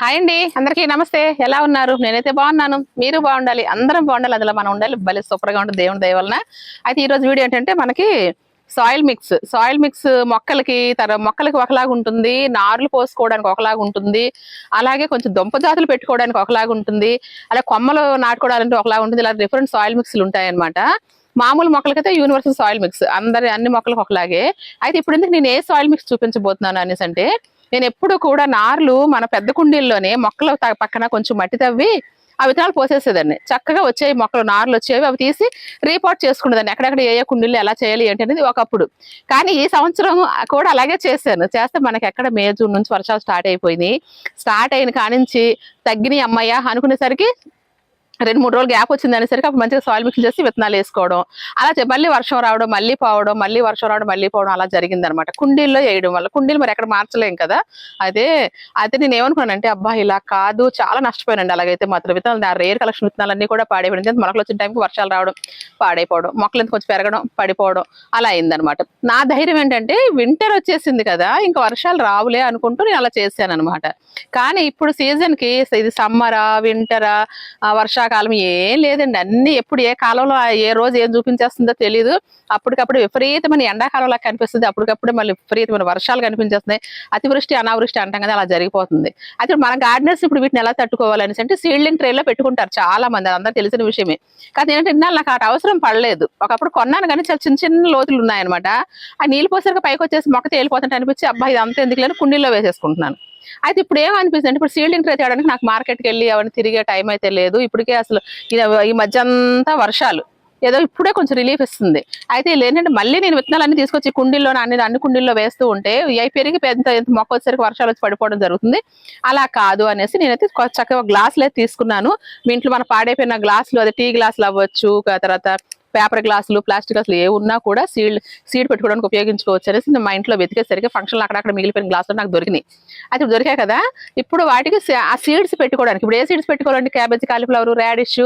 Hi అండి అందరికీ నమస్తే. ఎలా ఉన్నారు? నేనైతే బాగున్నాను. మీరు బాగుండాలి అందరం బాగుండాలి. అందులో మనం ఉండాలి. భలే సూపర్గా ఉంటుంది దేవుని దయవలన. అయితే ఈ రోజు వీడియో ఏంటంటే మనకి సాయిల్ మిక్స్ సాయిల్ మిక్స్ మొక్కలకి తర మొక్కలకి ఒకలాగా ఉంటుంది. నారులు పోసుకోవడానికి ఒకలాగా ఉంటుంది. అలాగే కొంచెం దుంప జాతులు పెట్టుకోవడానికి ఒకలాగా ఉంటుంది. అలా కొమ్మలు నాటుకోవడానికి ఒకలాగా ఉంటుంది. ఇలా డిఫరెంట్ సాయిల్ మిక్స్లు ఉంటాయన్నమాట. మామూలు మొక్కలకైతే యూనివర్సల్ సాయిల్ మిక్స్ అందరి అన్ని మొక్కలకు ఒకలాగే. అయితే ఇప్పుడు ఎందుకు నేను ఏ సాయిల్ మిక్స్ చూపించబోతున్నాను అనేసి అంటే నేను ఎప్పుడు కూడా నార్లు మన పెద్ద కుండీల్లోనే మొక్కల త- పక్కన కొంచెం మట్టి తవ్వి ఆ విత్తనాలు పోసేసేదాన్ని. చక్కగా వచ్చేవి మొక్కలు నార్లు వచ్చేవి అవి తీసి రీపోర్ట్ చేసుకునేదాన్ని. ఎక్కడెక్కడ ఏ ఏ కుండీలు ఎలా చేయాలి ఏంటి అనేది ఒకప్పుడు. కానీ ఈ సంవత్సరం కూడా అలాగే చేశాను. చేస్తే మనకి ఎక్కడ మే జూన్ నుంచి వర్షాలు స్టార్ట్ అయిపోయినాయి. స్టార్ట్ అయిన కానించి తగ్గినాయి అమ్మయ్య అనుకునేసరికి రెండు మూడు రోజులు గ్యాప్ వచ్చింది అనేసరికి అప్పుడు మంచిగా సాయిల్ మిక్స్ చేసి విత్తనాలు వేసుకోవడం. అలా మళ్ళీ వర్షం రావడం మళ్ళీ పోవడం మళ్ళీ వర్షం రావడం మళ్ళీ పోవడం అలా జరిగింది అనమాట కుండీల్లో వేయడం వల్ల కుండీలు మరి ఎక్కడ మార్చలేం కదా. అయితే అయితే నేను ఏమనుకున్నానంటే అబ్బా ఇలా కాదు చాలా నష్టపోయానండి. అలాగైతే మాత్రం విత్తనాలు నా రేర్ కలెక్షన్ విత్తనాలన్నీ కూడా పాడైపోయింది మొలకలు వచ్చిన టైంకి వర్షాలు రావడం పాడైపోవడం మొక్కలు ఎంత కొంచెం పెరగడం పడిపోవడం అలా అయిందనమాట. నా ధైర్యం ఏంటంటే వింటర్ వచ్చేసింది కదా ఇంకా వర్షాలు రావులే అనుకుంటూ నేను అలా చేశాను అనమాట కానీ ఇప్పుడు సీజన్కి ఇది సమ్మరా వింటరా వర్షాకాలం ఏం లేదండి. అన్ని ఎప్పుడు ఏ కాలంలో ఏ రోజు ఏం చూపించేస్తుందో తెలియదు అప్పటికప్పుడు విపరీతమైన ఎండాకాలంలా కనిపిస్తుంది. అప్పటికప్పుడు మళ్ళీ విపరీతమైన వర్షాలు కనిపించేస్తున్నాయి. అతివృష్టి అనావృష్టి అంటాం కదా అలా జరిగిపోతుంది. అయితే మన గార్డెనర్స్ ఇప్పుడు వీటిని ఎలా తట్టుకోవాలని అంటే సీడ్లింగ్ ట్రేలో పెట్టుకుంటారు చాలా మంది అందరూ తెలిసిన విషయమే. కానీ ఏంటంటే ఇన్నాళ్ళు నాకు అటు అవసరం పడలేదు. ఒకప్పుడు కొన్నాను కానీ చాలా చిన్న చిన్న లోతులు ఉన్నాయన్నమాట. ఆ నీళ్ళు పోసరికి పైకి వచ్చేసి మొక్క తేలిపోతుంటే అనిపించి అబ్బాయి ఇది అంతా ఎందుకు లేని కుండీల్లో వేసేసుకుంటున్నాను. అయితే ఇప్పుడు ఏమనిపిస్తుంది? అంటే ఇప్పుడు సీల్డింగ్ ట్రే తేయడానికి నాకు మార్కెట్కి వెళ్ళి అవన్నీ తిరిగే టైం అయితే లేదు. ఇప్పటికే అసలు ఈ- ఈ మధ్య అంతా వర్షాలు. ఏదో ఇప్పుడే కొంచెం రిలీఫ్ ఇస్తుంది. అయితే వీళ్ళు ఏంటంటే మళ్ళీ నేను విత్తనాలన్నీ తీసుకొచ్చి కుండీల్లో అన్ని అన్ని కుండీల్లో వేస్తూ ఉంటే అవి పెరిగి పెద్ద మొక్క వచ్చేసరికి వర్షాలు వచ్చి పడిపోవడం జరుగుతుంది. అలా కాదు అనేసి నేనైతే చక్కగా గ్లాసులు అయితే తీసుకున్నాను. మీ ఇంట్లో మన పాడైపోయిన గ్లాసులు అదే టీ గ్లాసులు అవ్వచ్చు తర్వాత పేపర్ గ్లాసులు ప్లాస్టిక్ గ్లాసులు ఏ ఉన్నా కూడా సీడ్ సీడ్ పెట్టుకోవడానికి ఉపయోగించుకోవచ్చు అనేసి మా ఇంట్లో వెతికేసరికి ఫంక్షన్లు అక్కడక్కడ మిగిలిపోయిన గ్లాసులు నాకు దొరికినాయి. అయితే దొరికాయి కదా ఇప్పుడు వాటికి ఆ సీడ్స్ పెట్టుకోవడానికి ఇప్పుడు ఏ సీడ్స్ పెట్టుకోవాలంటే క్యాబేజ్ కాలీఫ్లవర్ రాడిష్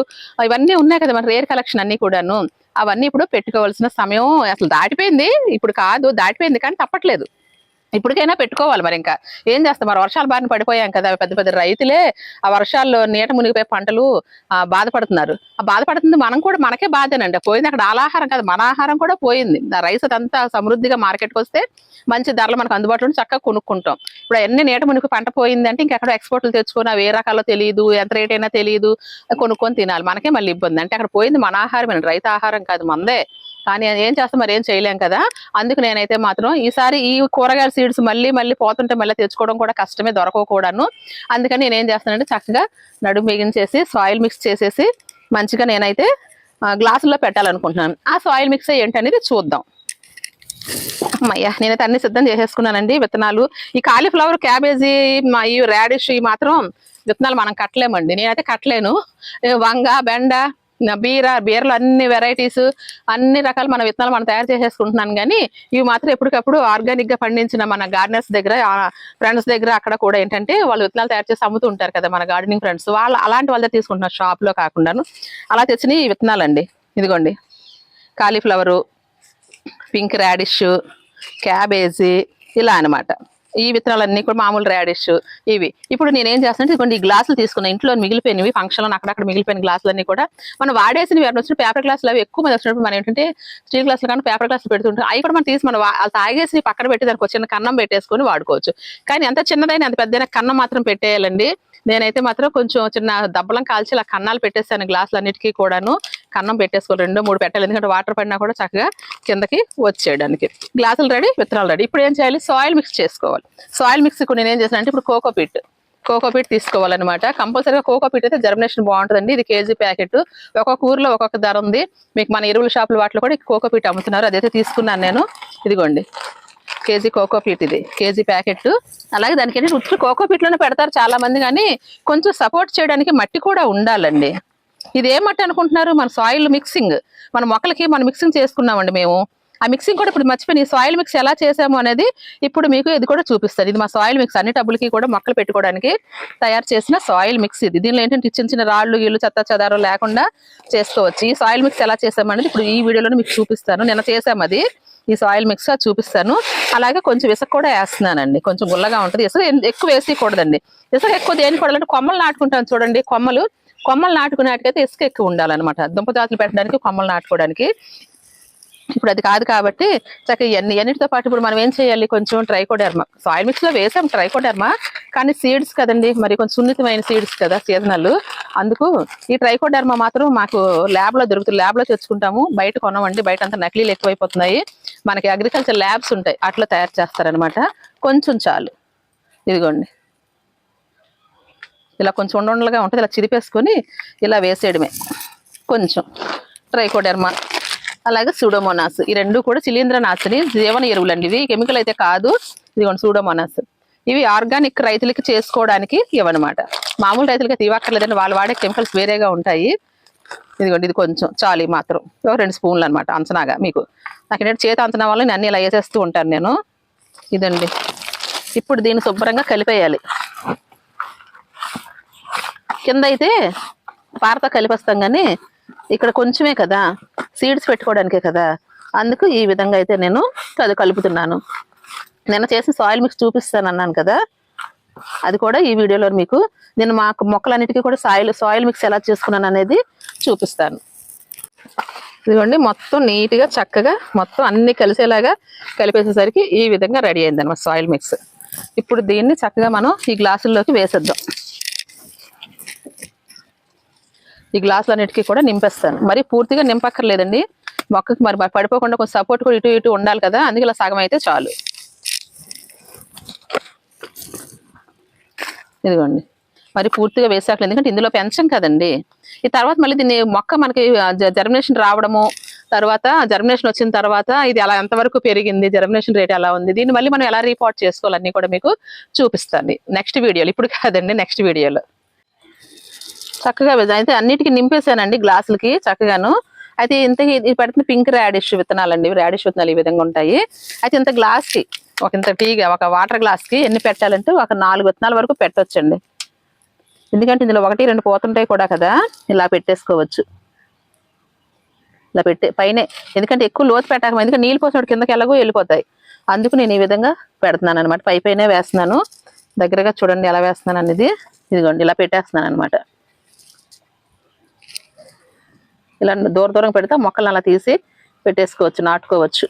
ఇవన్నీ ఉన్నాయి కదా మన రేర్ కలెక్షన్ అన్ని కూడాను. అవన్నీ ఇప్పుడు పెట్టుకోవాల్సిన సమయం అసలు దాటిపోయింది ఇప్పుడు కాదు దాటిపోయింది కానీ తప్పట్లేదు. ఇప్పటికైనా పెట్టుకోవాలి మరి ఇంకా. ఏం చేస్తాం? మరి వర్షాలు బారిన పడిపోయాం కదా పెద్ద పెద్ద రైతులే. ఆ వర్షాల్లో నీట మునిగిపోయే పంటలు ఆ బాధపడుతున్నారు. ఆ బాధపడుతుంది మనం కూడా మనకే బాధేనండి. పోయింది అక్కడ ఆహారం కాదు మన ఆహారం కూడా పోయింది. ఆ రైస్ అదంతా సమృద్ధిగా మార్కెట్కి వస్తే మంచి ధరలు మనకు అందుబాటులో చక్కగా కొనుక్కుంటాం. ఇప్పుడు అన్ని నీట మునిగి పంట పోయింది అంటే ఇంకెక్కడ ఎక్స్పోర్ట్లు తెచ్చుకొని అవి ఏ రకాలో తెలియదు ఎంత రేట్ అయినా తెలియదు కొనుక్కొని తినాలి. మనకే మళ్ళీ ఇబ్బంది. అంటే అక్కడ పోయింది మన ఆహారం రైతు ఆహారం కాదు మందే. కానీ ఏం చేస్తాం మరి ఏం చేయలేం కదా. అందుకు నేనైతే మాత్రం ఈసారి ఈ కూరగాయల సీడ్స్ మళ్ళీ మళ్ళీ పోతుంటే మళ్ళీ తెచ్చుకోవడం కూడా కష్టమే దొరకకూడను. అందుకని నేను ఏం చేస్తానంటే చక్కగా నడుము బిగించేసి సాయిల్ మిక్స్ చేసేసి మంచిగా నేనైతే గ్లాసుల్లో పెట్టాలనుకుంటున్నాను. ఆ సాయిల్ మిక్స్ ఏంటనేది చూద్దాం. అమ్మయ్యా నేనైతే అన్ని సిద్ధం చేసేసుకున్నానండి విత్తనాలు. ఈ కాలీఫ్లవర్ క్యాబేజీ మా ఈ రాడిష్ ఈ మాత్రం విత్తనాలు మనం కట్టలేమండి. నేనైతే కట్టలేను. వంగ బెండ బీర బీరలు అన్ని వెరైటీస్ అన్ని రకాల మన విత్తనాలు మనం తయారు చేసేసుకుంటున్నాను కానీ ఇవి మాత్రం ఎప్పటికప్పుడు ఆర్గానిక్గా పండించిన మన గార్డెనర్స్ దగ్గర ఫ్రెండ్స్ దగ్గర అక్కడ కూడా ఏంటంటే వాళ్ళు విత్తనాలు తయారు చేసి అమ్ముతూ ఉంటారు కదా మన గార్డెనింగ్ ఫ్రెండ్స్ వాళ్ళు అలాంటి వాళ్ళ తీసుకుంటున్నారు షాప్లో కాకుండాను. అలా తెచ్చిన ఈ విత్తనాలండి. ఇదిగోండి. కాలీఫ్లవరు పింక్ రాడిష్ క్యాబేజీ ఇలా అన్నమాట. ఈ విత్తనాలన్నీ కూడా మామూలు రాడిష్ ఇవి. ఇప్పుడు నేను ఏం చేస్తానంటే కొన్ని ఈ గ్లాసులు తీసుకున్న ఇంట్లో మిగిలిపోయినవి ఫంక్షన్లో అక్కడక్కడ మిగిలిపోయిన గ్లాసులన్నీ కూడా మనం వాడేసినవి ఎవరైనా వచ్చిన పేపర్ గ్లాసులు అవి ఎక్కువ మంది వచ్చినప్పుడు మనం ఏంటంటే స్టీల్ గ్లాసులు కానీ పేపర్ గ్లాసులు పెడుతుంటాం. అవి కూడా మనం తీసి మనం తాగేసి పక్కన పెట్టి దానికి చిన్న కన్నం పెట్టేసుకొని వాడుకోవచ్చు. కానీ ఎంత చిన్నదైనా ఎంత పెద్దైనా కన్నం మాత్రం పెట్టేయాలండి. నేనైతే మాత్రం కొంచెం చిన్న దబ్బలం కాల్చి ఇలా కన్నాలు పెట్టేస్తాను గ్లాసులు అన్నిటికీ కూడాను. కన్నం పెట్టేసుకోవాలి రెండు మూడు పెట్టాలి. ఎందుకంటే వాటర్ పడినా కూడా చక్కగా కిందకి వచ్చేయడానికి. గ్లాసులు రెడీ విత్తనాలు రెడీ. ఇప్పుడు ఏం చేయాలి? సాయిల్ మిక్స్ చేసుకోవాలి. సాయిల్ మిక్స్ ఇప్పుడు నేను ఏం చేశాను అంటే ఇప్పుడు కోకో పీట్ కోకో పీట్ తీసుకోవాలన్నమాట. కంపల్సరీగా కోకో పిట్ అయితే జర్మినేషన్ బాగుంటుందండి. ఇది కేజీ ప్యాకెట్. ఒక్కొక్క ఊర్లో ఒక్కొక్క ధర ఉంది. మీకు మన ఎరువుల షాపుల వాటిలో కూడా కోకో పిట్ అమ్ముతున్నారు. అదైతే తీసుకున్నాను నేను. ఇదిగోండి. కేజీ కోకో పీట్ ఇది. KG packet. అలాగే దానికి ఏంటంటే కోకో పీట్లోనే పెడతారు చాలా మంది కానీ కొంచెం సపోర్ట్ చేయడానికి మట్టి కూడా ఉండాలండి. ఇది ఏ మట్టి అనుకుంటున్నారు? మన సాయిల్ మిక్సింగ్ మన మొక్కలకి మనం మిక్సింగ్ చేసుకున్నామండి మేము. ఆ మిక్సింగ్ కూడా ఇప్పుడు మర్చిపోయి ఈ సాయిల్ మిక్స్ ఎలా చేసాము అనేది ఇప్పుడు మీకు ఇది కూడా చూపిస్తారు ఇది మా సాయిల్ మిక్స్ అన్ని టబ్బులకి కూడా మొక్కలు పెట్టుకోవడానికి తయారు చేసిన సాయిల్ మిక్స్ ఇది. దీనిలో ఏంటంటే చిన్న చిన్న రాళ్ళు ఇల్లు చెత్త చెదారం లేకుండా చేసుకోవచ్చు. ఈ సాయిల్ మిక్స్ ఎలా చేసామనేది ఇప్పుడు ఈ వీడియోలో మీకు చూపిస్తాను. నిన్న చేసాము అది ఈ సాయిల్ మిక్స్ చూపిస్తాను. అలాగే కొంచెం ఇసుక కూడా వేస్తున్నానండి. కొంచెం గుల్లగా ఉంటుంది. ఇసుక ఎక్కువ వేసేయకూడదండి. ఇసుక ఎక్కువ దేని కూడాలంటే కొమ్మలు నాటుకుంటాను చూడండి. కొమ్మలు కొమ్మలు నాటుకునేటికైతే ఇసుక ఎక్కువ ఉండాలన్నమాట. దుంపజాతులు పెట్టడానికి కొమ్మలు నాటుకోవడానికి. ఇప్పుడు అది కాదు కాబట్టి చక్కగా ఇవన్నీ అన్నిటితో పాటు ఇప్పుడు మనం ఏం చేయాలి? కొంచెం ట్రైకోడర్మా సాయిల్ మిక్స్లో వేసాం ట్రైకోడర్మా కానీ సీడ్స్ కదండి మరి కొంచెం సున్నితమైన సీడ్స్ కదా సీజనల్ అందుకు ఈ ట్రైకోడర్మా మాత్రం మాకు ల్యాబ్లో దొరుకుతుంది. ల్యాబ్లో తెచ్చుకుంటాము. బయట కొనమండి బయట అంతా నకిలీలు ఎక్కువైపోతున్నాయి. మనకి అగ్రికల్చర్ ల్యాబ్స్ ఉంటాయి. అట్లా తయారు చేస్తారనమాట కొంచెం చాలు. ఇదిగోండి. ఇలా కొంచెం ఉండగా ఉంటుంది. ఇలా చిరిపేసుకొని ఇలా వేసేయడమే. కొంచెం ట్రైకోడెర్మా అలాగే సూడోమోనాస్ ఈ రెండు కూడా శిలీంద్రనాశిని జీవన ఎరువులండి. ఇవి కెమికల్ అయితే కాదు. ఇదిగోండి సూడోమోనాస్ ఇవి ఆర్గానిక్ రైతులకి చేసుకోవడానికి ఇవన్నమాట మామూలు రైతులకి అయితే వాళ్ళు వాడే కెమికల్స్ వేరేగా ఉంటాయి. ఇదిగోండి ఇది కొంచెం చాలి మాత్రం. ఒక రెండు స్పూన్లు అనమాట అంచనాగా మీకు. నాకు ఏంటంటే చేతి అంచనా వల్ల నేను అన్ని ఇలా వేసేస్తూ ఉంటాను నేను. ఇదండి. ఇప్పుడు దీన్ని శుభ్రంగా కలిపేయాలి. కింద అయితే పారతో కలిపేస్తాం కానీ ఇక్కడ కొంచెమే కదా. సీడ్స్ పెట్టుకోవడానికే కదా. అందుకు ఈ విధంగా అయితే నేను అది కలుపుతున్నాను. నిన్న చేసిన సాయిల్ మిక్స్ చూపిస్తాను అన్నాను కదా. అది కూడా ఈ వీడియోలో మీకు నేను మాకు మొక్కలన్నిటికీ కూడా సాయిల్ సాయిల్ మిక్స్ ఎలా చేసుకున్నాను అనేది చూపిస్తాను. ఇదిగోండి మొత్తం నీట్గా చక్కగా మొత్తం అన్ని కలిసేలాగా కలిపేసేసరికి ఈ విధంగా రెడీ అయింది అనమాట సాయిల్ మిక్స్ ఇప్పుడు దీన్ని చక్కగా మనం ఈ గ్లాసుల్లోకి వేసేద్దాం. ఈ గ్లాసులన్నిటికీ కూడా నింపేస్తాను. మరి పూర్తిగా నింపక్కర్లేదండి. మొక్కకి మరి పడిపోకుండా కొంచెం సపోర్ట్ కూడా ఇటు ఇటు ఉండాలి కదా అందుకే ఇలా సగం అయితే చాలు. ఇదిగోండి. మరి పూర్తిగా వేసాకలేదు ఎందుకంటే ఇందులో పెంచం కదండి. ఈ తర్వాత మళ్ళీ దీన్ని మొక్క మనకి జర్మినేషన్ రావడము తర్వాత జర్మినేషన్ వచ్చిన తర్వాత ఇది అలా ఎంతవరకు పెరిగింది జర్మినేషన్ రేట్ ఎలా ఉంది దీన్ని మళ్ళీ మనం ఎలా రిపోర్ట్ చేసుకోవాలన్నీ కూడా మీకు చూపిస్తాను. నెక్స్ట్ వీడియోలో. ఇప్పుడు కాదండి నెక్స్ట్ వీడియోలో. చక్కగా అయితే అన్నిటికీ నింపేశానండి గ్లాసులకి చక్కగాను. అయితే ఇంత ఇది పెడుతున్న పింక్ రాడిష్ విత్తనాలండి. రాడిష్ విత్తనాలు ఈ విధంగా ఉంటాయి. అయితే ఇంత గ్లాస్కి ఒక ఇంత టీగా ఒక వాటర్ గ్లాస్కి ఎన్ని పెట్టాలంటే ఒక నాలుగు విత్తనాల వరకు పెట్టొచ్చండి. ఎందుకంటే ఇందులో ఒకటి రెండు పోతుంటాయి కూడా కదా. ఇలా పెట్టేసుకోవచ్చు. ఇలా పెట్టే పైన ఎందుకంటే ఎక్కువ లోతు పెట్టక ఎందుకంటే నీళ్ళు పోసినప్పుడు కిందకి ఎలాగో వెళ్ళిపోతాయి. అందుకు నేను ఈ విధంగా పెడుతున్నాను అనమాట పై పైనే వేస్తున్నాను. దగ్గరగా చూడండి ఎలా వేస్తున్నాను అనేది ఇదిగోండి ఇలా పెట్టేస్తున్నాను అనమాట ఇలా దూర దూరం పెడితే మొక్కలను అలా తీసి పెట్టేసుకోవచ్చు నాటుకోవచ్చు.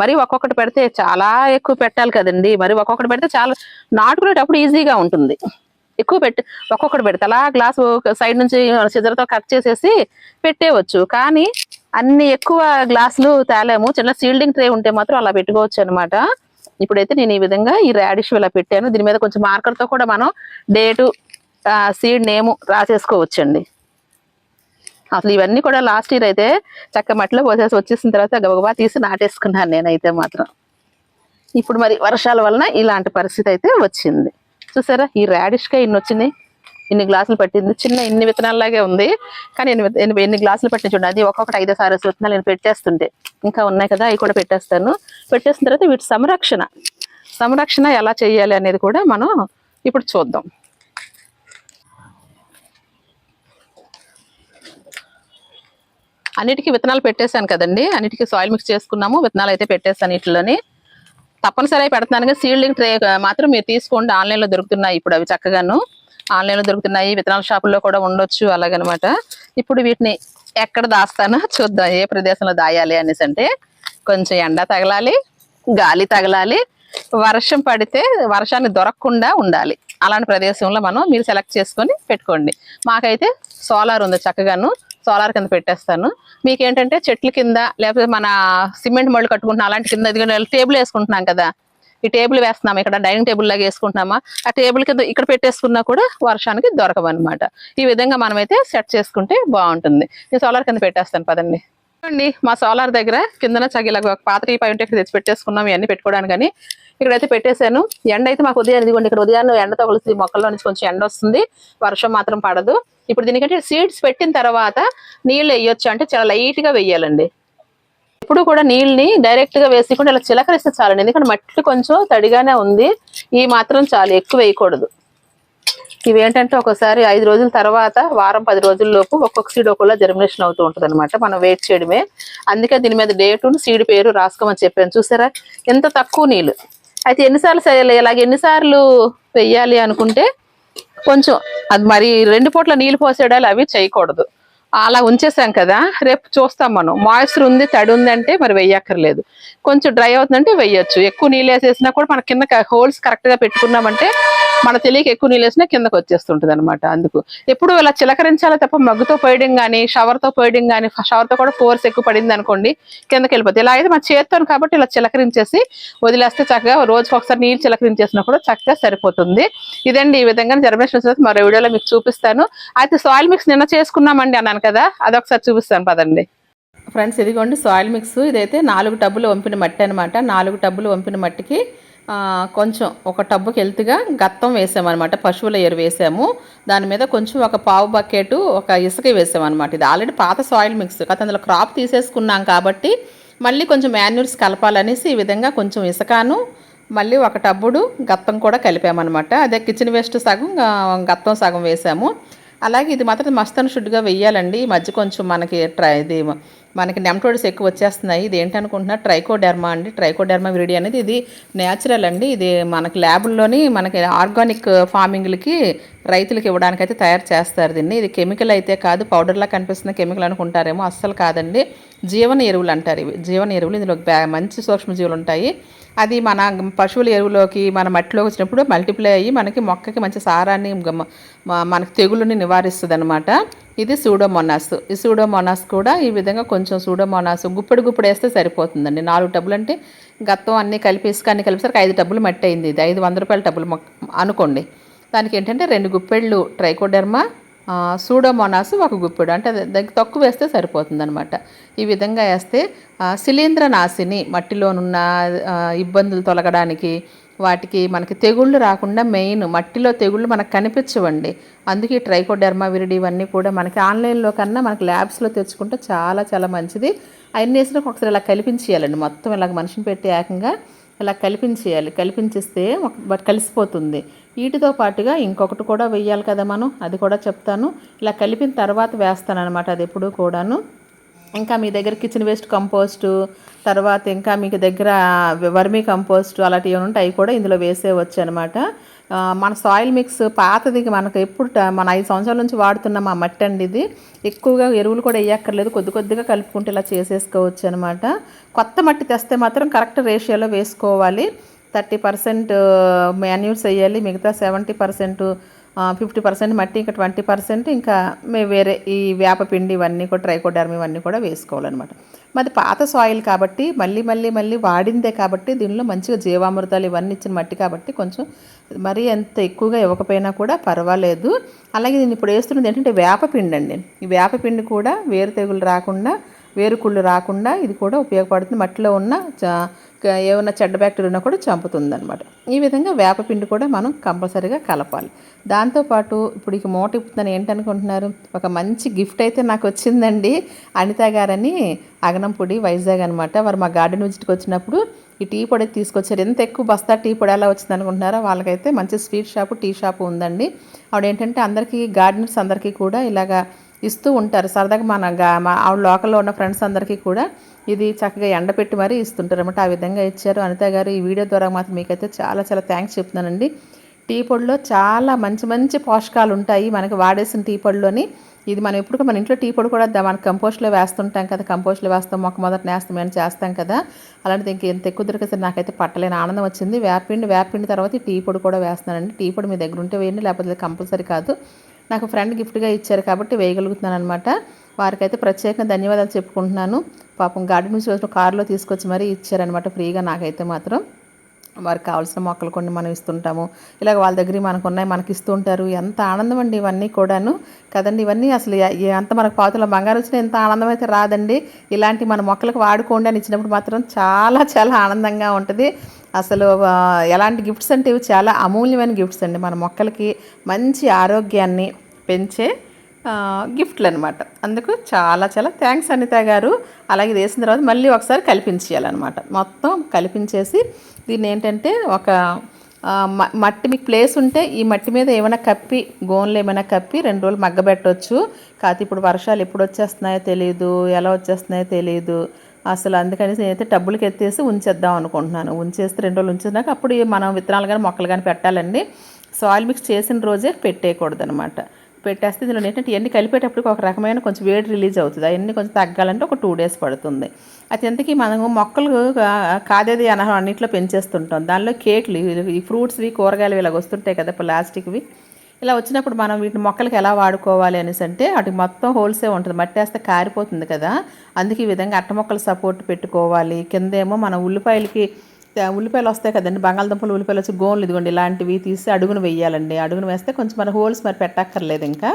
మరి ఒక్కొక్కటి పెడితే చాలా ఎక్కువ పెట్టాలి కదండి. మరి ఒక్కొక్కటి పెడితే చాలా నాటుకునేటప్పుడు ఈజీగా ఉంటుంది. ఎక్కువ పెట్టి ఒక్కొక్కటి పెడితే అలా గ్లాసు సైడ్ నుంచి సిజర్తో కట్ చేసేసి పెట్టేయవచ్చు కానీ అన్ని ఎక్కువ గ్లాసులు తేలేము. చిన్న సీల్డింగ్ ట్రే ఉంటే మాత్రం అలా పెట్టుకోవచ్చు అనమాట ఇప్పుడైతే నేను ఈ విధంగా ఈ రాడిష్ ఇలా పెట్టాను. దీని మీద కొంచెం మార్కర్తో కూడా మనం డేటు సీడ్ నేము రాసేసుకోవచ్చండి. అసలు ఇవన్నీ కూడా లాస్ట్ ఇయర్ అయితే చక్క మట్టిలో పోసేసి వచ్చేసిన తర్వాత గబగబా తీసి నాటేసుకున్నాను నేనైతే మాత్రం. ఇప్పుడు మరి వర్షాల వలన ఇలాంటి పరిస్థితి అయితే వచ్చింది. చూసారా? ఈ రాడిష్గా ఇన్ని వచ్చినాయి. ఇన్ని గ్లాసులు పట్టింది. చిన్న ఇన్ని విత్తనాలలాగే ఉంది. కానీ ఎన్ని ఎన్ని గ్లాసులు పట్టిన చూడండి. అది ఒక్కొక్కటి ఐదో సారేసి విత్తనాలు నేను పెట్టేస్తుంటే. ఇంకా ఉన్నాయి కదా అవి కూడా పెట్టేస్తాను. పెట్టేసిన తర్వాత వీటి సంరక్షణ. సంరక్షణ ఎలా చేయాలి అనేది కూడా మనం ఇప్పుడు చూద్దాం. అన్నిటికీ విత్తనాలు పెట్టేశాను కదండి. అన్నిటికీ సాయిల్ మిక్స్ చేసుకున్నాము. విత్తనాలు అయితే పెట్టేస్తాను వీటిలోని తప్పనిసరి పెడుతున్నాను కానీ సీల్డింగ్ ట్రే మాత్రం మీరు తీసుకోండి. ఆన్లైన్లో దొరుకుతున్నాయి ఇప్పుడు అవి చక్కగాను. ఆన్లైన్లో దొరుకుతున్నాయి. విత్తనాల షాపుల్లో కూడా ఉండొచ్చు అలాగనమాట. ఇప్పుడు వీటిని ఎక్కడ దాస్తానో చూద్దాం. ఏ ప్రదేశంలో దాయాలి అనేసి అంటే కొంచెం ఎండ తగలాలి గాలి తగలాలి వర్షం పడితే వర్షాన్ని దొరకకుండా ఉండాలి. అలాంటి ప్రదేశంలో మనం మీరు సెలెక్ట్ చేసుకొని పెట్టుకోండి. మాకైతే సోలార్ ఉంది చక్కగాను. సోలార్ కింద పెట్టేస్తాను. మీకు ఏంటంటే చెట్ల కింద లేకపోతే మన సిమెంట్ మళ్ళు కట్టుకుంటున్నాం అలాంటి కింద ఇదిగో టేబుల్ వేసుకుంటున్నాం కదా. ఈ టేబుల్ వేస్తున్నాము ఇక్కడ డైనింగ్ టేబుల్ లాగా వేసుకుంటున్నామా. ఆ టేబుల్ కింద ఇక్కడ పెట్టేసుకున్నా కూడా వర్షానికి దొరకవన్నమాట. ఈ విధంగా మనమైతే సెట్ చేసుకుంటే బాగుంటుంది. నేను సోలార్ కింద పెట్టేస్తాను పదండి. చూడండి మా సోలార్ దగ్గర కిందన చగిలా ఒక పాత టీ పై ఉంటే ఇక్కడ తెచ్చి పెట్టేసుకున్నాం ఇవన్నీ పెట్టుకోవడానికి కానీ ఇక్కడైతే పెట్టేశాను. ఎండ అయితే మాకు ఉదయం ఇదిగోండి ఇక్కడ ఉదయాన్నే ఎండ కలిసి మొక్కల్లో నుంచి కొంచెం ఎండ వస్తుంది. వర్షం మాత్రం పడదు. ఇప్పుడు దీనికంటే సీడ్స్ పెట్టిన తర్వాత నీళ్ళు వేయొచ్చు అంటే చాలా లైట్గా వేయాలండి. ఇప్పుడు కూడా నీళ్ళని డైరెక్ట్గా వేసుకుంటే ఇలా చిలకరిస్తే చాలండి. ఎందుకంటే మట్టి కొంచెం తడిగానే ఉంది. ఈ మాత్రం చాలు ఎక్కువ వేయకూడదు. ఇవి ఏంటంటే ఒకసారి ఐదు రోజుల తర్వాత వారం పది రోజుల్లోపు ఒక్కొక్క సీడ్ ఒక్కొక్క జర్మినేషన్ అవుతూ ఉంటుంది అనమాట మనం వెయిట్ చేయడమే. అందుకే దీని మీద డేటు సీడ్ పేరు రాసుకోమని చెప్పాను. చూసారా? ఎంత తక్కువ నీళ్ళు. అయితే ఎన్నిసార్లు చేయాలి? ఇలాగ ఎన్నిసార్లు వెయ్యాలి అనుకుంటే కొంచెం అది మరి రెండు పూట్ల నీళ్ళు పోసేడాలు అవి చేయకూడదు. అలా ఉంచేసాం కదా రేపు చూస్తాం మనం. మాయిశ్చర్ ఉంది తడి ఉందంటే మరి వెయ్యక్కర్లేదు కొంచెం డ్రై అవుతుందంటే వెయ్యొచ్చు ఎక్కువ నీళ్ళు వేసేసినా కూడా మన కింద హోల్స్ కరెక్ట్గా పెట్టుకున్నామంటే మన తెలియక ఎక్కువ నీళ్ళు వేసినా కిందకు వచ్చేస్తుంటది అనమాట అందుకు. ఎప్పుడు ఇలా చిలకరించాలి తప్ప మగ్గుతో పోయడం కానీ షవర్తో పోయడం కానీ షవర్తో కూడా ఫోర్స్ ఎక్కువ పడింది అనుకోండి కిందకి వెళ్ళిపోతుంది ఇలా అయితే మన చేత్తో కాబట్టి ఇలా చిలకరించేసి వదిలేస్తే చక్కగా రోజుకి ఒకసారి నీళ్ళు చిలకరించేసినా కూడా చక్కగా సరిపోతుంది. ఇదండి ఈ విధంగా జర్మినేషన్ తర్వాత మరో వీడియోలో మీకు చూపిస్తాను. అయితే సాయిల్ మిక్స్ నిన్న చేసుకున్నామండి అన్నాను కదా అదొకసారి చూపిస్తాను పదండి. ఫ్రెండ్స్ ఇదిగోండి సాయిల్ మిక్స్. ఇదైతే నాలుగు టబ్బులు వంపిన మట్టి అనమాట నాలుగు టబ్బులు వంపిన మట్టికి కొంచెం ఒక టబ్బుకి హెల్త్గా గత్తం వేసామన్నమాట. పశువుల ఎరువు వేసాము. దాని మీద కొంచెం ఒక పావు బకెట్ ఒక ఇసుక వేసామన్నమాట. ఇది ఆల్రెడీ పాత సాయిల్ మిక్స్. కాకపోతే అందులో క్రాప్ తీసేసుకున్నాం కాబట్టి మళ్ళీ కొంచెం మాన్యూర్స్ కలపాలనేసి ఈ విధంగా కొంచెం ఇసుకను మళ్ళీ ఒక టబ్బుడు గత్తం కూడా కలిపామన్నమాట. అదే కిచెన్ వేస్ట్ సగం గత్తం సగం వేసాము. అలాగే ఇది మాత్రం మస్తన్ షుడ్గా వెయ్యాలండి ఈ మధ్య కొంచెం మనకి ట్రై ఇది మనకి నెమటోడ్స్ ఎక్కువ వచ్చేస్తున్నాయి. ఇది ఏంటనుకుంటున్నా ట్రైకోడెర్మా అండి. ట్రైకోడెర్మా విరిడి అనేది ఇది నేచురల్ అండి. ఇది మనకి ల్యాబుల్లోని మనకి ఆర్గానిక్ ఫార్మింగ్లకి రైతులకు ఇవ్వడానికి అయితే తయారు చేస్తారు దీన్ని. ఇది కెమికల్ అయితే కాదు పౌడర్లా కనిపిస్తున్న కెమికల్ అనుకుంటారేమో అస్సలు కాదండి. జీవన ఎరువులు అంటారు ఇవి. జీవన ఎరువులు. ఇందులో మంచి సూక్ష్మజీవులు ఉంటాయి. అది మన పశువుల ఎరువులోకి మన మట్టిలోకి వచ్చినప్పుడు మల్టిప్లై అయ్యి మనకి మొక్కకి మంచి సారాన్ని మనకి తెగులుని నివారిస్తుంది అనమాట ఇది సూడోమోనాస్ ఈ సూడోమోనాస్ కూడా ఈ విధంగా కొంచెం సూడోమోనాస్ గుప్పెడు గుప్పెడు వేస్తే సరిపోతుందండి. నాలుగు టబ్బులు అంటే గత్తం అన్నీ కలిపి ఇసుక అన్నీ కలిపేసరికి ఐదు టబ్బులు మట్టి అయింది ఇది. ఐదు వంద రూపాయల టబ్బులు మొక్క అనుకోండి. దానికి ఏంటంటే రెండు గుప్పెళ్ళు ట్రైకోడెర్మా సూడోమోనాస్ ఒక గుప్పెడు. అంటే అది దానికి తక్కువ వేస్తే సరిపోతుంది అనమాట ఈ విధంగా వేస్తే శిలీంద్ర నాశిని మట్టిలోనున్న ఇబ్బందులు తొలగడానికి వాటికి మనకి తెగుళ్ళు రాకుండా మెయిన్ మట్టిలో తెగుళ్ళు మనకు కనిపించవండి. అందుకే ట్రైకోడెర్మా విరిడి ఇవన్నీ కూడా మనకి ఆన్లైన్లో కన్నా మనకి ల్యాబ్స్లో తెచ్చుకుంటే చాలా చాలా మంచిది. అన్ని వేసిన ఒకసారి ఇలా కలిపించేయాలండి. మొత్తం ఇలాగ మనిషిని పెట్టి ఏకంగా ఇలా కలిపించేయాలి. కలిపించేస్తే ఒక- బట్ కలిసిపోతుంది. వీటితో పాటుగా ఇంకొకటి కూడా వెయ్యాలి కదా మనం అది కూడా చెప్తాను. ఇలా కలిపిన తర్వాత వేస్తాను అనమాట అది ఎప్పుడు కూడాను. ఇంకా మీ దగ్గర కిచెన్ వేస్ట్ కంపోస్టు తర్వాత ఇంకా మీకు దగ్గర వర్మీ కంపోస్ట్ అలాంటివి ఏమైనా ఉంటే అవి కూడా ఇందులో వేసేయవచ్చు అనమాట మన సాయిల్ మిక్స్ పాతది మనకు ఎప్పుడు మన ఐదు సంవత్సరాల నుంచి వాడుతున్నాం ఆ మట్టి అండి ఇది. ఎక్కువగా ఎరువులు కూడా వేయక్కర్లేదు. కొద్ది కొద్దిగా కలుపుకుంటే ఇలా చేసేసుకోవచ్చు అనమాట కొత్త మట్టి తెస్తే మాత్రం కరెక్ట్ రేషియోలో వేసుకోవాలి. థర్టీ పర్సెంట్ మాన్యూర్స్ వేయాలి. మిగతా సెవెంటీ పర్సెంట్ ఫిఫ్టీ పర్సెంట్ మట్టి ఇంకా ట్వంటీ పర్సెంట్ ఇంకా మే వేరే ఈ వేపపిండి ఇవన్నీ కూడా ట్రైకోడర్మ్ ఇవన్నీ కూడా వేసుకోవాలన్నమాట. మాది పాత సాయిల్ కాబట్టి మళ్ళీ మళ్ళీ మళ్ళీ వాడిందే కాబట్టి దీనిలో మంచిగా జీవామృతాలు ఇవన్నీ ఇచ్చిన మట్టి కాబట్టి కొంచెం మరీ ఎంత ఎక్కువగా ఇవ్వకపోయినా కూడా పర్వాలేదు. అలాగే నేను ఇప్పుడు వేస్తున్నది ఏంటంటే వేపపిండి అండి ఈ వేపపిండి కూడా వేరు తెగులు రాకుండా వేరుకుళ్ళు రాకుండా ఇది కూడా ఉపయోగపడుతుంది. మట్టిలో ఉన్న ఏమైనా చెడ్డ బ్యాక్టీరియా ఉన్నా కూడా చంపుతుంది అనమాట ఈ విధంగా వేపపిండి కూడా మనం కంపల్సరీగా కలపాలి. దాంతోపాటు ఇప్పుడు ఇక మూట ఇప్పుతున్నాను ఏంటనుకుంటున్నారు? ఒక మంచి గిఫ్ట్ అయితే నాకు వచ్చిందండి. అనిత గారని అగనంపొడి వైజాగ్ అనమాట వారు మా గార్డెన్ విజిట్కి వచ్చినప్పుడు ఈ టీ పొడి తీసుకొచ్చారు. ఎంత ఎక్కువ బస్తా టీ పొడి ఎలా వచ్చింది అనుకుంటున్నారో వాళ్ళకైతే మంచి స్వీట్ షాపు టీ షాపు ఉందండి. ఆవిడ ఏంటంటే అందరికీ గార్డెనర్స్ అందరికీ కూడా ఇలాగా ఇస్తూ ఉంటారు. సరదాగా మన గా- మా ఆవిడ లోకల్లో ఉన్న ఫ్రెండ్స్ అందరికీ కూడా ఇది చక్కగా ఎండపెట్టి మరీ ఇస్తుంటారనమాట ఆ విధంగా ఇచ్చారు. అనిత గారు ఈ వీడియో ద్వారా మాత్రం మీకైతే చాలా చాలా థ్యాంక్స్ చెప్తున్నానండి. టీ పొడిలో చాలా మంచి మంచి పోషకాలు ఉంటాయి మనకి వాడేసిన టీ పొడిలోని ఇది మనం ఎప్పుడు మన ఇంట్లో టీ పొడి కూడా మన కంపోస్ట్లో వేస్తుంటాం కదా. కంపోస్ట్లో వేస్తాం మొక్క మొదట నేస్తాం అని చేస్తాం కదా. అలాంటిది ఇంక ఎంత ఎక్కువ దొరికితే నాకైతే పట్టలేని ఆనందం వచ్చింది. వేపిండి వేపిండి తర్వాత టీ పొడి కూడా వేస్తున్నానండి. టీ పొడి మీ దగ్గర ఉంటే వేయండి లేకపోతే కంపల్సరీ కాదు. నాకు ఫ్రెండ్ గిఫ్ట్గా ఇచ్చారు కాబట్టి వేయగలుగుతున్నాను అనమాట వారికైతే ప్రత్యేకంగా ధన్యవాదాలు చెప్పుకుంటున్నాను. పాపం గార్డెన్ నుంచి వచ్చిన కారులో తీసుకొచ్చి మరీ ఇచ్చారనమాట ఫ్రీగా నాకైతే మాత్రం. వారికి కావాల్సిన మొక్కలు కొన్ని మనం ఇస్తుంటాము. ఇలాగ వాళ్ళ దగ్గర మనకు ఉన్నాయి మనకి ఇస్తుంటారు ఎంత ఆనందం అండి ఇవన్నీ కూడాను. కదండి ఇవన్నీ అసలు ఎంత మనకు పాతుల బంగారం వచ్చినా ఎంత ఆనందం అయితే రాదండి. ఇలాంటి మన మొక్కలకు వాడుకోండి అని ఇచ్చినప్పుడు మాత్రం చాలా చాలా ఆనందంగా ఉంటుంది. అసలు ఎలాంటి గిఫ్ట్స్ అంటే ఇవి చాలా అమూల్యమైన గిఫ్ట్స్ అండి. మన మొక్కలకి మంచి ఆరోగ్యాన్ని పెంచే గిఫ్ట్లు అనమాట అందుకు చాలా చాలా థ్యాంక్స్ అనిత గారు. అలాగే వేసిన తర్వాత మళ్ళీ ఒకసారి కల్పించేయాలన్నమాట. మొత్తం కలిపించేసి దీన్ని ఏంటంటే ఒక మట్టి మీకు ప్లేస్ ఉంటే ఈ మట్టి మీద ఏమైనా కప్పి గోన్లు ఏమైనా కప్పి రెండు రోజులు మగ్గబెట్టవచ్చు కాకపోతే ఇప్పుడు వర్షాలు ఎప్పుడు వచ్చేస్తున్నాయో తెలియదు ఎలా వచ్చేస్తున్నాయో తెలియదు అసలు అందుకని నేనైతే టబ్బులకి ఎత్తేసి ఉంచేద్దాం అనుకుంటున్నాను. ఉంచేస్తే రెండు రోజులు ఉంచేదాకా అప్పుడు మనం విత్తనాలు కానీ మొక్కలు కానీ పెట్టాలండి. సాయిల్ మిక్స్ చేసిన రోజే పెట్టేయకూడదు అనమాట పెట్టేస్తే ఇందులో ఏంటంటే ఇవన్నీ కలిపేటప్పుడు ఒక రకమైన కొంచెం వేడి రిలీజ్ అవుతుంది. అవన్నీ కొంచెం తగ్గాలంటే ఒక టూ డేస్ పడుతుంది. అది మనము మొక్కలు కాదేది అనహం అన్నింటిలో పెంచేస్తుంటాం. దానిలో కేట్లు ఈ ఫ్రూట్స్వి కూరగాయలు ఇలాగ వస్తుంటాయి కదా ప్లాస్టిక్వి ఇలా వచ్చినప్పుడు మనం వీటిని మొక్కలకి ఎలా వాడుకోవాలి అనేసి అంటే వాటికి మొత్తం హోల్సే ఉంటుంది. మట్టి వేస్తే కారిపోతుంది కదా. అందుకే ఈ విధంగా అట్ట మొక్కలు సపోర్ట్ పెట్టుకోవాలి. కిందేమో మన ఉల్లిపాయలకి ఉల్లిపాయలు వస్తాయి కదండి బంగాళదుంపలు ఉల్లిపాయలు వచ్చి గోన్లు ఇదిగోండి ఇలాంటివి తీసి అడుగును వేయాలండి. అడుగును వేస్తే కొంచెం మన హోల్స్ మరి పెట్టక్కర్లేదు ఇంకా.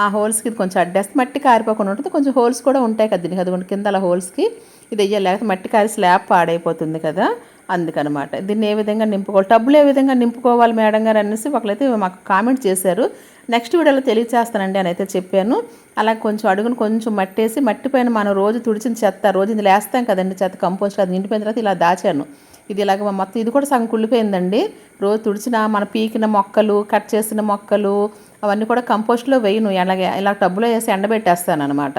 ఆ హోల్స్కి ఇది కొంచెం అడ్డేస్తే మట్టి కారిపోకుండా ఉంటుంది. కొంచెం హోల్స్ కూడా ఉంటాయి కదా దీనికి అదిగోండి కింద అలా హోల్స్కి ఇది వెయ్యాలి లేకపోతే మట్టి కారి స్లాబ్ పాడైపోతుంది కదా. అందుకనమాట. దీన్ని ఏ విధంగా నింపుకోవాలి? టబ్బులు ఏ విధంగా నింపుకోవాలి మేడం గారు అనేసి ఒకరైతే మాకు కామెంట్ చేశారు. నెక్స్ట్ వీడియోలో తెలియచేస్తానండి అని అయితే చెప్పాను. అలా కొంచెం అడుగును కొంచెం మట్టేసి మట్టి పైన మనం రోజు తుడిచిన చెత్త రోజు ఇందులో వేస్తాం కదండి చెత్త కంపోస్ట్ అది నిండిపోయిన తర్వాత ఇలా దాచాను. ఇది ఇలాగ మొత్తం ఇది కూడా సగం కుళ్ళిపోయిందండి. రోజు తుడిచిన మన పీకిన మొక్కలు కట్ చేసిన మొక్కలు అవన్నీ కూడా కంపోస్ట్లో వేయను. అలాగే ఇలా టబ్బులో వేసి ఎండబెట్టేస్తాను అనమాట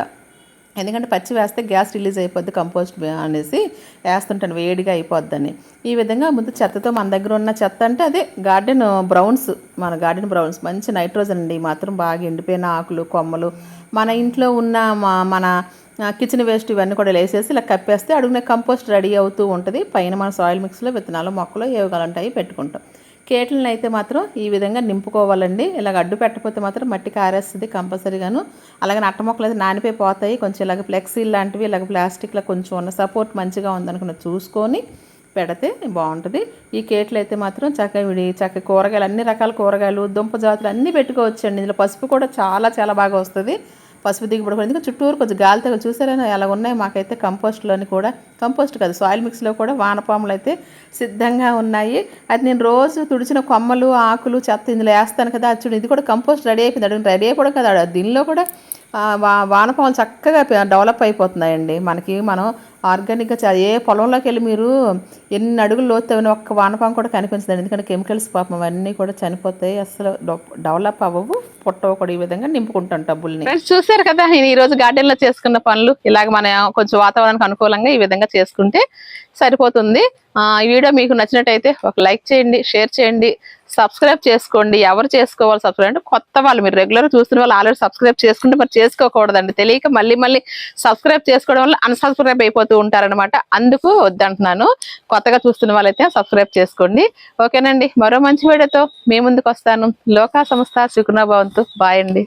ఎందుకంటే పచ్చి వేస్తే గ్యాస్ రిలీజ్ అయిపోద్ది కంపోస్ట్ అనేసి వేస్తుంటాను వేడిగా అయిపోద్దని. ఈ విధంగా ముందు చెత్తతో మన దగ్గర ఉన్న చెత్త అంటే అదే గార్డెన్ బ్రౌన్స్ మన గార్డెన్ బ్రౌన్స్. మంచి నైట్రోజన్ అండి మాత్రం బాగా ఎండిపోయిన ఆకులు కొమ్మలు. మన ఇంట్లో ఉన్న మా- మన కిచెన్ వేస్ట్ ఇవన్నీ కూడా వేసేసి ఇలా కప్పేస్తే అడుగునే కంపోస్ట్ రెడీ అవుతూ ఉంటుంది. పైన మన సాయిల్ మిక్స్లో విత్తనాలు మొక్కలు ఏవి ఉంటాయి పెట్టుకుంటాం. కేట్లను అయితే మాత్రం ఈ విధంగా నింపుకోవాలండి. ఇలాగ అడ్డు పెట్టకపోతే మాత్రం మట్టి కారేస్తుంది కంపల్సరీగాను. అలాగే నట్ట మొక్కలు అయితే నానిపోయి పోతాయి. కొంచెం ఇలాగ ఫ్లెక్సీ లాంటివి ఇలాగ ప్లాస్టిక్లో కొంచెం ఉన్న సపోర్ట్ మంచిగా ఉందనుకున్న చూసుకొని పెడితే బాగుంటుంది. ఈ కేట్లు అయితే మాత్రం చక్కగా విడి చక్క కూరగాయలు అన్ని రకాల కూరగాయలు దుంప జాతులు అన్నీ పెట్టుకోవచ్చండి. ఇందులో పసుపు కూడా చాలా చాలా బాగా వస్తుంది. పసుపు దిగుబడి కూడా ఎందుకంటే చుట్టూరు కొంచెం గాలి తగలు చూసారని ఎలా ఉన్నాయి. మాకైతే కంపోస్ట్లోని కూడా కంపోస్ట్ కాదు సాయిల్ మిక్స్లో కూడా వానపాములు అయితే సిద్ధంగా ఉన్నాయి. అది నేను రోజు తుడిచిన కొమ్మలు ఆకులు చెత్త ఇందులో వేస్తాను కదా. అది చూడు ఇది కూడా కంపోస్ట్ రెడీ అయిపోయింది. అడుగు రెడీ అయిపోవడం కదా. దీనిలో కూడా వానపాములు చక్కగా డెవలప్ అయిపోతున్నాయండి. మనకి మనం ఆర్గానిక్గా ఏ పొలంలోకి వెళ్ళి మీరు ఎన్ని అడుగులు లోతు ఒక్క వానపాము కూడా కనిపించదండి. ఎందుకంటే కెమికల్స్ పాపం అవన్నీ కూడా చనిపోతాయి. అసలు డెవలప్ అవ్వవు. పొట్టవు కూడా ఈ విధంగా నింపుకుంటాం డబ్బుల్ని చూసారు కదా నేను ఈరోజు గార్డెన్లో చేసుకున్న పనులు. ఇలాగ మన కొంచెం వాతావరణానికి అనుకూలంగా ఈ విధంగా చేసుకుంటే సరిపోతుంది. ఈ వీడియో మీకు నచ్చినట్టయితే ఒక లైక్ చేయండి షేర్ చేయండి. సబ్స్క్రైబ్ చేసుకోండి. ఎవరు చేసుకోవాలి సబ్స్క్రైబ్ అంటే కొత్త వాళ్ళు. మీరు రెగ్యులర్ చూస్తున్న వాళ్ళు ఆల్రెడీ సబ్స్క్రైబ్ చేసుకుంటే మరి చేసుకోకూడదండి. తెలియక మళ్ళీ మళ్ళీ సబ్స్క్రైబ్ చేసుకోవడం వల్ల అన్సబ్స్క్రైబ్ అయిపోతూ ఉంటారనమాట అందుకు వద్దంటున్నాను. కొత్తగా చూస్తున్న వాళ్ళైతే సబ్స్క్రైబ్ చేసుకోండి. ఓకేనండి. మరో మంచి వీడియోతో మీ ముందుకు వస్తాను. లోకా సంస్థ సుకునా భవంతు. బాయ్ అండి.